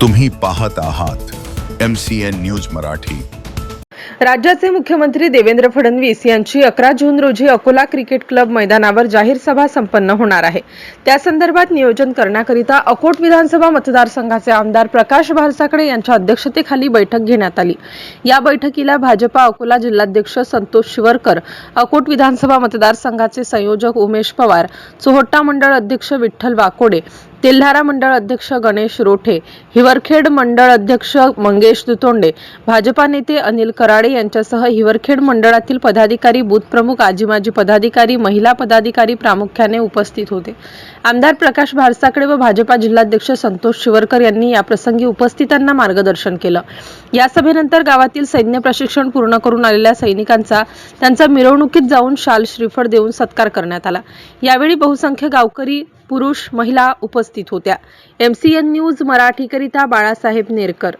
तुम्ही पाहत आहात M C N news Marathi. राज्याचे मुख्यमंत्री देवेंद्र फडणवीस यांची अकरा जून रोजी अकोला क्रिकेट क्लब मैदानावर जाहीर सभा संपन्न होणार आहे. त्या संदर्भात नियोजन करण्याकरिता अकोट विधानसभा मतदारसंघाचे आमदार प्रकाश भारसाकडे यांच्या अध्यक्षतेखाली बैठक घेण्यात आली. या बैठकीला भाजपा अकोला जिल्हाध्यक्ष संतोष शिवरकर अकोट विधानसभा मतदारसंघाचे संयोजक उमेश पवार चोहट्टा मंडळ अध्यक्ष विठ्ठल वाकोडे तेल्हारा मंडळ अध्यक्ष गणेश रोठे हिवरखेड मंडळ अध्यक्ष मंगेश दुतोंडे भाजपा नेते अनिल कराडे यांच्यासह हिवरखेड मंडळातील पदाधिकारी बूथ प्रमुख आजीमाजी पदाधिकारी महिला पदाधिकारी प्रामुख्याने उपस्थित होते. आमदार प्रकाश भारसाकडे व भाजपा जिल्हाध्यक्ष संतोष शिवरकर यांनी याप्रसंगी उपस्थितांना मार्गदर्शन केलं. या सभेनंतर गावातील सैन्य प्रशिक्षण पूर्ण करून आलेल्या सैनिकांचा त्यांचा मिरवणुकीत जाऊन शाल श्रीफळ देऊन सत्कार करण्यात आला. यावेळी बहुसंख्य गावकरी पुरुष महिला उपस्थित होत्या. एमसीएन न्यूज मराठीकरिता बाळासाहेब नेरकर